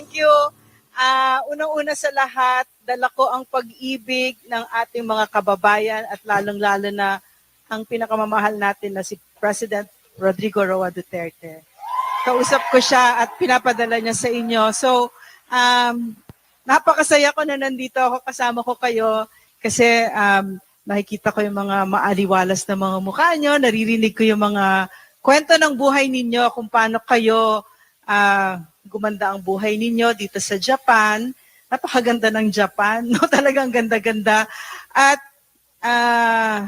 Thank you. Ah, unang-una sa lahat, dala ko ang pag-ibig ng ating mga kababayan at lalong-lalo na ang pinakamamahal natin na si President Rodrigo Roa Duterte. Kausap ko siya at pinapadala niya sa inyo. So, um, napakasaya ko na nandito ako, kasama ko kayo kasi um, nakikita ko yung mga maaliwalas na mga mukha nyo, naririnig ko yung mga kwento ng buhay ninyo, kung paano kayo ah, gumanda ang buhay ninyo dito sa Japan. Napakaganda ng Japan, no? Talagang ganda-ganda. At ah,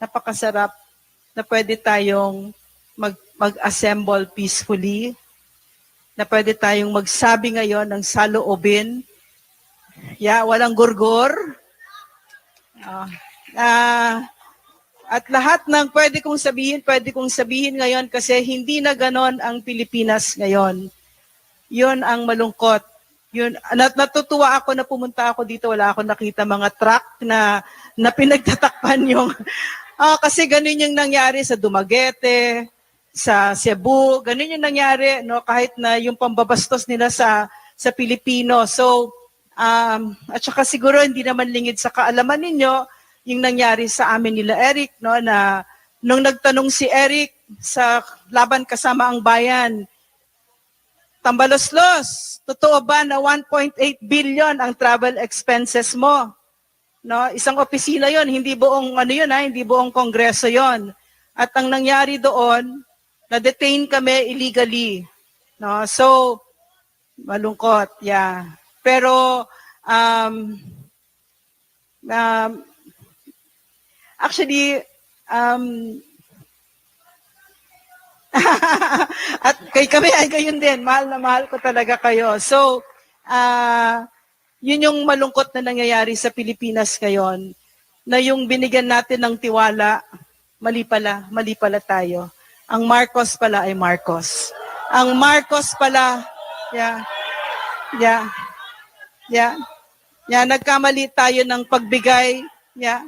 napakasarap na pwede tayong mag, mag-assemble peacefully, na pwede tayong magsabi ngayon ng saloobin. Yeah, walang gurgur. Ah, ah, at lahat ng pwede kong sabihin, pwede kong sabihin ngayon kasi hindi na ganon ang Pilipinas ngayon. Yun ang malungkot. Yun, nat natutuwa ako na pumunta ako dito, wala ako nakita mga truck na, na pinagtatakpan yung, ah, kasi ganun yung nangyari sa Dumaguete, sa Cebu, ganun yung nangyari, no, kahit na yung pambabastos nila sa, sa Pilipino. So, um, at saka siguro hindi naman lingid sa kaalaman ninyo, yung nangyari sa amin nila Eric, no, na nung nagtanong si Eric sa laban kasama ang bayan, Tambaloslos, totoo ba na 1.8 billion ang travel expenses mo? No, isang opisina 'yon, hindi buong ano 'yon ha, hindi buong kongreso 'yon. At ang nangyari doon, na-detain kami illegally. No, so malungkot, yeah. Pero um, um actually um At kay kami ay gayon din. Mahal na mahal ko talaga kayo. So, ah yun yung malungkot na nangyayari sa Pilipinas ngayon, na yung binigyan natin ng tiwala, mali pala, mali pala tayo. Ang Marcos pala ay Marcos. Ang Marcos pala, yeah, yeah, yeah, yeah, nagkamali tayo ng pagbigay, yeah,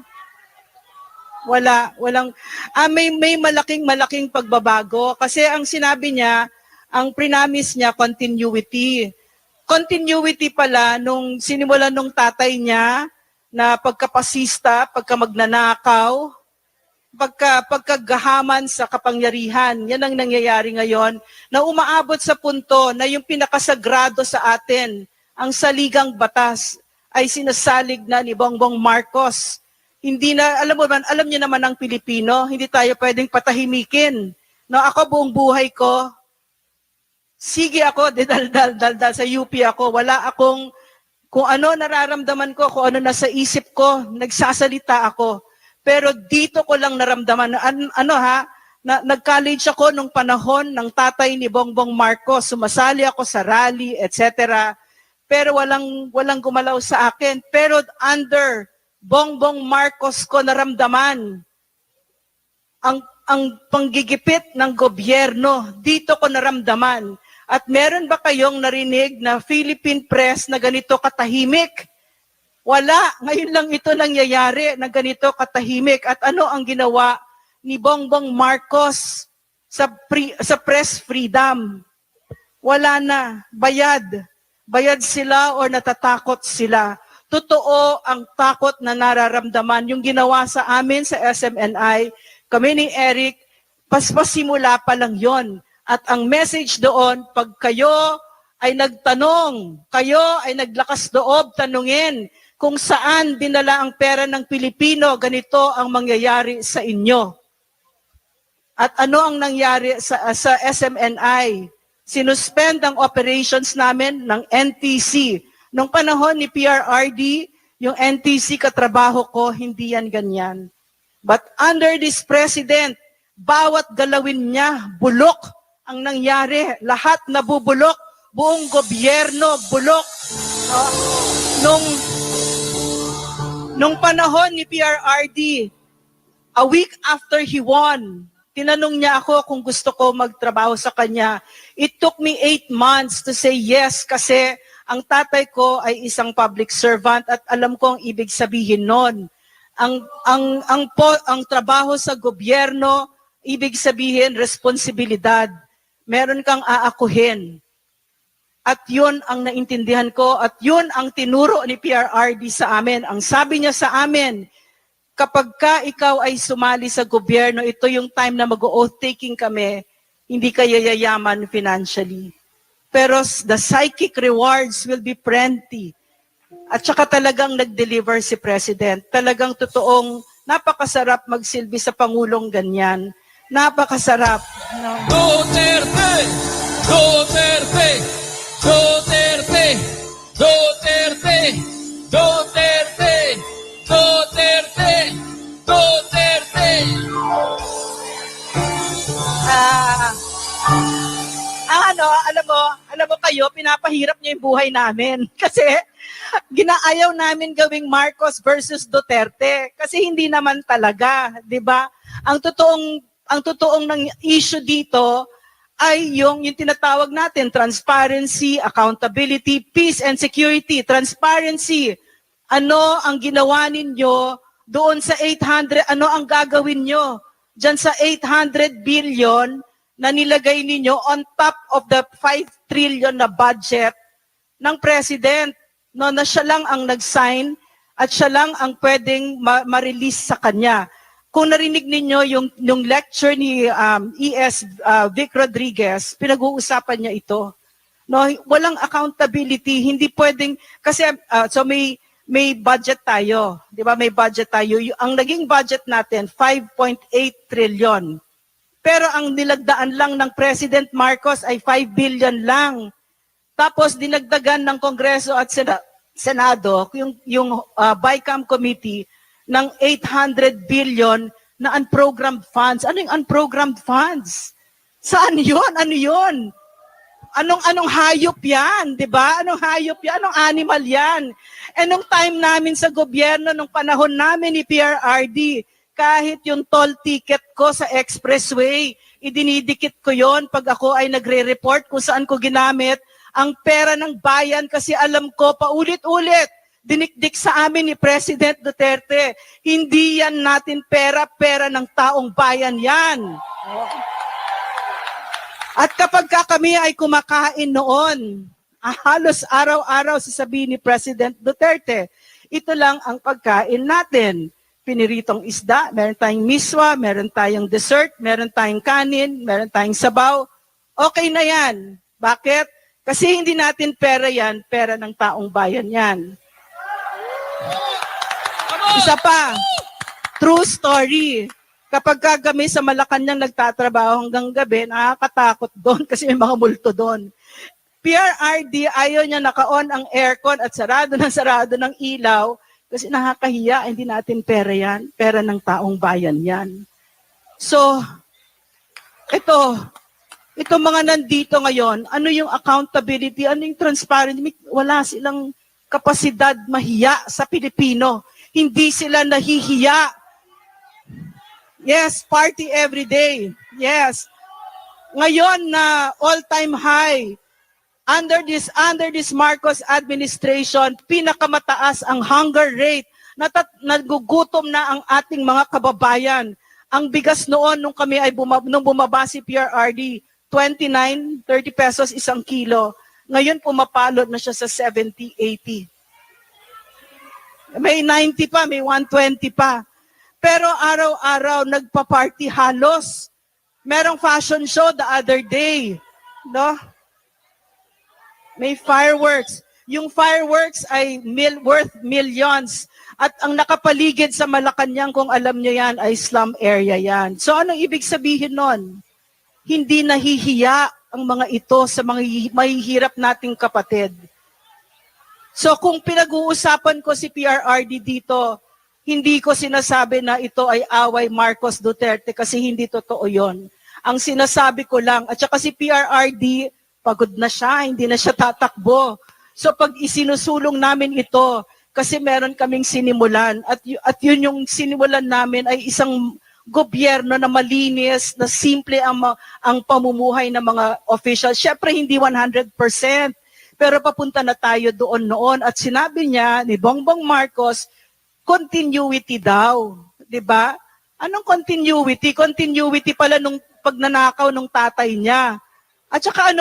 wala, walang, ah, may, may malaking malaking pagbabago kasi ang sinabi niya, ang prinamis niya, continuity. Continuity pala nung sinimulan nung tatay niya na pagkapasista, pagka magnanakaw, pagka, pagkagahaman sa kapangyarihan. Yan ang nangyayari ngayon na umaabot sa punto na yung pinakasagrado sa atin, ang saligang batas, ay sinasalig na ni Bongbong Marcos hindi na, alam mo man, alam niyo naman ang Pilipino, hindi tayo pwedeng patahimikin. No, ako buong buhay ko, sige ako, dal dal dal sa UP ako, wala akong, kung ano nararamdaman ko, kung ano nasa isip ko, nagsasalita ako. Pero dito ko lang naramdaman, an, ano ha, na, nag-college ako nung panahon ng tatay ni Bongbong Marcos, sumasali ako sa rally, etc. Pero walang, walang gumalaw sa akin. Pero under Bongbong Marcos ko naramdaman ang ang panggigipit ng gobyerno. Dito ko naramdaman. At meron ba kayong narinig na Philippine press na ganito katahimik? Wala. Ngayon lang ito nangyayari na ganito katahimik. At ano ang ginawa ni Bongbong Marcos sa pre, sa press freedom? Wala na. Bayad. Bayad sila or natatakot sila totoo ang takot na nararamdaman. Yung ginawa sa amin sa SMNI, kami ni Eric, paspasimula pa lang yon. At ang message doon, pag kayo ay nagtanong, kayo ay naglakas loob tanungin kung saan dinala ang pera ng Pilipino, ganito ang mangyayari sa inyo. At ano ang nangyari sa, sa SMNI? Sinuspend ang operations namin ng NTC Nung panahon ni PRRD, yung NTC katrabaho ko, hindi yan ganyan. But under this president, bawat galawin niya, bulok ang nangyari. Lahat nabubulok. Buong gobyerno, bulok. Uh, nung, nung panahon ni PRRD, a week after he won, tinanong niya ako kung gusto ko magtrabaho sa kanya. It took me eight months to say yes kasi ang tatay ko ay isang public servant at alam ko ang ibig sabihin noon. Ang ang ang po, ang trabaho sa gobyerno, ibig sabihin responsibilidad. Meron kang aakuhin. At yun ang naintindihan ko at yun ang tinuro ni PRRD sa amin. Ang sabi niya sa amin, kapag ka ikaw ay sumali sa gobyerno, ito yung time na mag-oath taking kami, hindi ka yayayaman financially. Pero the psychic rewards will be plenty. At saka talagang nag-deliver si President. Talagang totoong napakasarap magsilbi sa Pangulong ganyan. Napakasarap. No? Duterte, Duterte, Duterte, Duterte, Duterte, kayo, pinapahirap niyo yung buhay namin. Kasi ginaayaw namin gawing Marcos versus Duterte kasi hindi naman talaga, 'di ba? Ang totoong ang totoong ng issue dito ay yung yung tinatawag natin transparency, accountability, peace and security. Transparency. Ano ang ginawa ninyo doon sa 800, ano ang gagawin nyo diyan sa 800 billion na nilagay ninyo on top of the 5 trillion na budget ng president no na siya lang ang nag-sign at siya lang ang pwedeng ma- ma-release sa kanya. Kung narinig ninyo yung yung lecture ni um, ES uh, Vic Rodriguez, pinag-uusapan niya ito. No, walang accountability, hindi pwedeng kasi uh, so may may budget tayo, 'di ba? May budget tayo. Y- Ang naging budget natin 5.8 trillion. Pero ang nilagdaan lang ng President Marcos ay 5 billion lang. Tapos dinagdagan ng Kongreso at Sena- Senado yung yung uh, BICAM committee ng 800 billion na unprogrammed funds. Ano yung unprogrammed funds? Saan 'yon? Ano 'yon? Anong anong hayop 'yan, 'di ba? Anong hayop 'yan? Anong animal 'yan? Eh nung time namin sa gobyerno nung panahon namin ni PRRD, kahit yung toll ticket ko sa expressway, idinidikit ko 'yon pag ako ay nagre-report kung saan ko ginamit ang pera ng bayan kasi alam ko paulit-ulit dinikdik sa amin ni President Duterte. Hindi yan natin pera, pera ng taong bayan yan. At kapag ka kami ay kumakain noon, ah, halos araw-araw sasabihin ni President Duterte, ito lang ang pagkain natin. Piniritong isda, meron tayong miswa, meron tayong dessert, meron tayong kanin, meron tayong sabaw. Okay na yan. Bakit? Kasi hindi natin pera yan, pera ng taong bayan yan. Isa pa, true story. Kapag ka kami sa Malacanang nagtatrabaho hanggang gabi, nakakatakot doon kasi may mga multo doon. PRRD, ayaw niya naka-on ang aircon at sarado ng sarado ng ilaw kasi nakakahiya, hindi natin pera yan. Pera ng taong bayan yan. So, ito, ito mga nandito ngayon, ano yung accountability, ano yung transparency, wala silang kapasidad mahiya sa Pilipino. Hindi sila nahihiya. Yes, party every day. Yes. Ngayon na all-time high, under this under this Marcos administration, pinakamataas ang hunger rate. Natat, nagugutom na ang ating mga kababayan. Ang bigas noon nung kami ay bumab, nung bumaba si PRRD, 29, 30 pesos isang kilo. Ngayon pumapalot na siya sa 70, 80. May 90 pa, may 120 pa. Pero araw-araw nagpa-party halos. Merong fashion show the other day. No? May fireworks. Yung fireworks ay mil, worth millions. At ang nakapaligid sa Malacanang, kung alam nyo yan, ay slum area yan. So anong ibig sabihin nun? Hindi nahihiya ang mga ito sa mga hi- mahihirap nating kapatid. So kung pinag-uusapan ko si PRRD dito, hindi ko sinasabi na ito ay away Marcos Duterte kasi hindi totoo yon. Ang sinasabi ko lang, at saka si PRRD, pagod na siya, hindi na siya tatakbo. So pag isinusulong namin ito, kasi meron kaming sinimulan, at, at yun yung sinimulan namin ay isang gobyerno na malinis, na simple ang, ang pamumuhay ng mga officials. Siyempre, hindi 100%. Pero papunta na tayo doon noon. At sinabi niya ni Bongbong Marcos, continuity daw. 'di ba? Anong continuity? Continuity pala nung pagnanakaw nung tatay niya. At saka ano